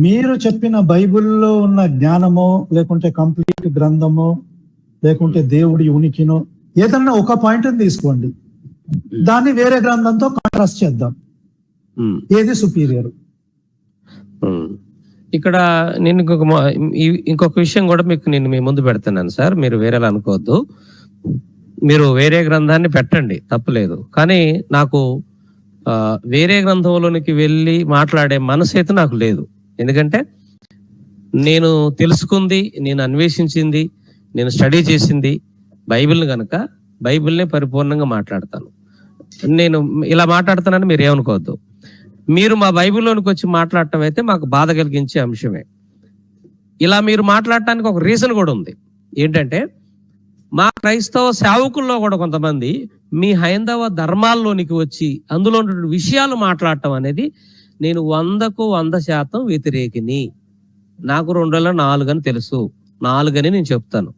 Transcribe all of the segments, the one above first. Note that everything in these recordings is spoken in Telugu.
మీరు చెప్పిన బైబిల్లో ఉన్న జ్ఞానమో లేకుంటే కంప్లీట్ గ్రంథమో లేకుంటే దేవుడి ఉనికినో ఏదన్నా ఒక పాయింట్ తీసుకోండి. దాన్ని వేరే గ్రంథంతో కాంట్రాస్ట్ చేద్దాం. ఏది సుపీరియర్. ఇక్కడ నేను ఇంకొక ఇంకొక విషయం కూడా మీకు నేను మీ ముందు పెడుతున్నాను సార్. మీరు వేరేలా అనుకోవద్దు. మీరు వేరే గ్రంథాన్ని పెట్టండి తప్పులేదు. కానీ నాకు ఆ, వేరే గ్రంథంలోనికి వెళ్ళి మాట్లాడే మనసు అయితే నాకు లేదు. ఎందుకంటే నేను తెలుసుకుంది నేను అన్వేషించింది నేను స్టడీ చేసింది బైబిల్ని కనుక బైబిల్నే పరిపూర్ణంగా మాట్లాడతాను. నేను ఇలా మాట్లాడుతానని మీరు ఏమనుకోవద్దు. మీరు మా బైబిల్లోనికి వచ్చి మాట్లాడటం అయితే మాకు బాధ కలిగించే అంశమే. ఇలా మీరు మాట్లాడటానికి ఒక రీజన్ కూడా ఉంది. ఏంటంటే మా క్రైస్తవ సేవకుల్లో కూడా కొంతమంది మీ హైందవ ధర్మాల్లోనికి వచ్చి అందులో ఉన్నటువంటి విషయాలు మాట్లాడటం అనేది నేను వందకు వంద శాతం వ్యతిరేకిని. నాకు రెండు వేల నాలుగు అని తెలుసు. నాలుగని నేను చెప్తాను.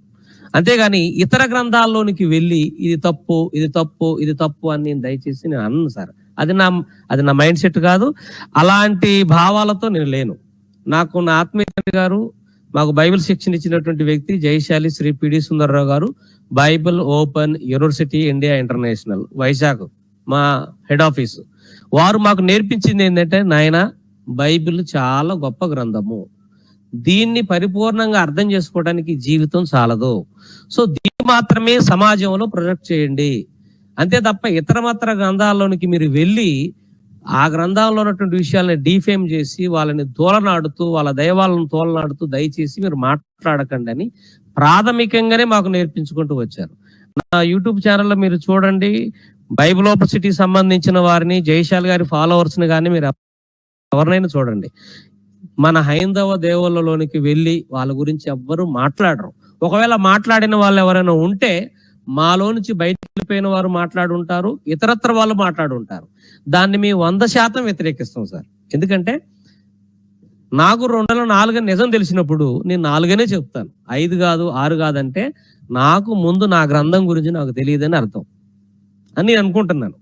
అంతేగాని ఇతర గ్రంథాల్లోనికి వెళ్ళి ఇది తప్పు ఇది తప్పు ఇది తప్పు అని నేను దయచేసి నేను అన్నాను సార్. అది నా అది నా మైండ్ సెట్ కాదు. అలాంటి భావాలతో నేను లేను. నాకు నా ఆత్మీయ గారు మాకు బైబిల్ శిక్షణ ఇచ్చినటువంటి వ్యక్తి జయశాలి శ్రీ పిడి సుందర్రావు గారు Bible open university India international Vizag మా హెడ్ ఆఫీసు. వారు మాకు నేర్పించింది ఏంటంటే నాయన బైబిల్ చాలా గొప్ప గ్రంథము. దీన్ని పరిపూర్ణంగా అర్థం చేసుకోవడానికి జీవితం చాలదు. సో దీన్ని మాత్రమే సమాజంలో ప్రొజెక్ట్ చేయండి. అంతే తప్ప ఇతరమత్ర గ్రంథాల్లోనికి మీరు వెళ్ళి ఆ గ్రంథాల్లో ఉన్నటువంటి విషయాలని డీఫేమ్ చేసి వాళ్ళని తోలనాడుతూ వాళ్ళ దైవాలను తోలనాడుతూ దయచేసి మీరు మాట్లాడకండి అని ప్రాథమికంగానే మాకు నేర్పించుకుంటూ వచ్చారు. నా యూట్యూబ్ ఛానల్లో మీరు చూడండి బైబిల్ సంబంధించిన వారిని జయశాల్ గారి ఫాలోవర్స్ని కానీ మీరు ఎవరినైనా చూడండి. మన హైందవ దేవుళ్ళలోనికి వెళ్ళి వాళ్ళ గురించి ఎవ్వరూ మాట్లాడరు. ఒకవేళ మాట్లాడిన వాళ్ళు ఎవరైనా ఉంటే మాలో నుంచి బయటకు వెళ్ళిపోయిన వారు మాట్లాడుంటారు ఇతరత్ర వాళ్ళు మాట్లాడుంటారు దాన్ని మేము వంద శాతం వ్యతిరేకిస్తాం సార్. ఎందుకంటే నాకు రెండు వందల నాలుగు నిజం తెలిసినప్పుడు నేను నాలుగనే చెప్తాను. ఐదు కాదు ఆరు కాదంటే నాకు ముందు నా గ్రంథం గురించి నాకు తెలియదని అర్థం. అని నేను అనుకుంటున్నాను.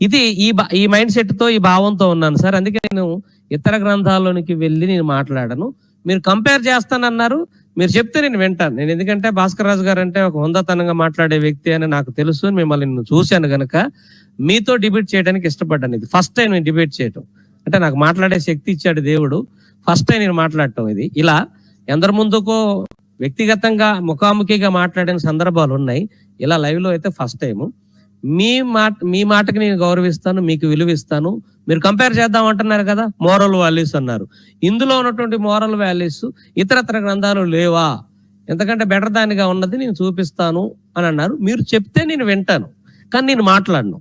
ఇది ఈ ఈ మైండ్ సెట్తో ఈ భావంతో ఉన్నాను సార్. అందుకే నేను ఇతర గ్రంథాల్లోనికి వెళ్ళి నేను మాట్లాడను. మీరు కంపేర్ చేస్తానన్నారు. మీరు చెప్తే నేను వింటాను. నేను ఎందుకంటే భాస్కర్ రాజు గారు అంటే ఒక హుందాతనంగా మాట్లాడే వ్యక్తి అని నాకు తెలుసు. మిమ్మల్ని నేను చూశాను కనుక మీతో డిబేట్ చేయడానికి ఇష్టపడ్డాను. ఇది ఫస్ట్ టైం నేను డిబేట్ చేయటం. అంటే నాకు మాట్లాడే శక్తి ఇచ్చాడు దేవుడు. ఫస్ట్ టైం నేను మాట్లాడటం ఇది. ఇలా ఎందరి ముందుకో వ్యక్తిగతంగా ముఖాముఖిగా మాట్లాడిన సందర్భాలు ఉన్నాయి. ఇలా లైవ్లో అయితే ఫస్ట్ టైము. మీ మాట మీ మాటకి నేను గౌరవిస్తాను మీకు విలువిస్తాను. మీరు కంపేర్ చేద్దాం అంటున్నారు కదా మోరల్ వాల్యూస్ అన్నారు. ఇందులో ఉన్నటువంటి మోరల్ వాల్యూస్ ఇతరత్ర గ్రంథాలు లేవా? ఎంతకంటే బెటర్ దానిగా ఉన్నది నేను చూపిస్తాను అని అన్నారు. మీరు చెప్తే నేను వింటాను కానీ నేను మాట్లాడను.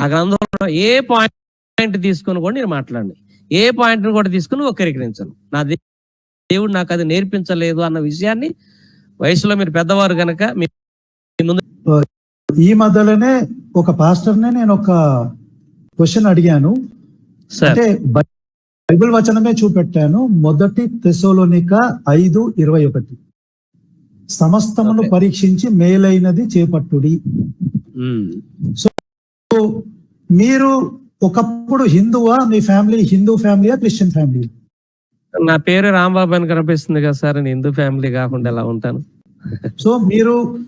ఆ గ్రంథంలో ఏ పాయింట్ తీసుకొని కూడా నేను మాట్లాడను. ఏ పాయింట్ని కూడా తీసుకుని వక్రీకరించను. నా దేవుడు నాకు అది నేర్పించలేదు అన్న విషయాన్ని వయసులో మీరు పెద్దవారు కనుక మీ ముందు ఈ మధ్యలోనే ఒక పాస్టర్నే నేను ఒక క్వశ్చన్ అడిగాను. సార్. అంటే బైబిల్ వచనమే చూపెట్టాను. మొదటి తెసోలోనిక ఐదు ఇరవై ఒకటి. సమస్తమును. పరీక్షించి మేలైనది చేపట్టుడి. ఉమ్. మీరు ఒకప్పుడు హిందువా? మీ ఫ్యామిలీ హిందూ ఫ్యామిలీయా క్రిస్టియన్ ఫ్యామిలీ నా పేరు రాంబాబు అని కనిపిస్తుంది కదా సార్. నేను హిందూ ఫ్యామిలీ కాకుండా ఎలా ఉంటాను? సో మీరు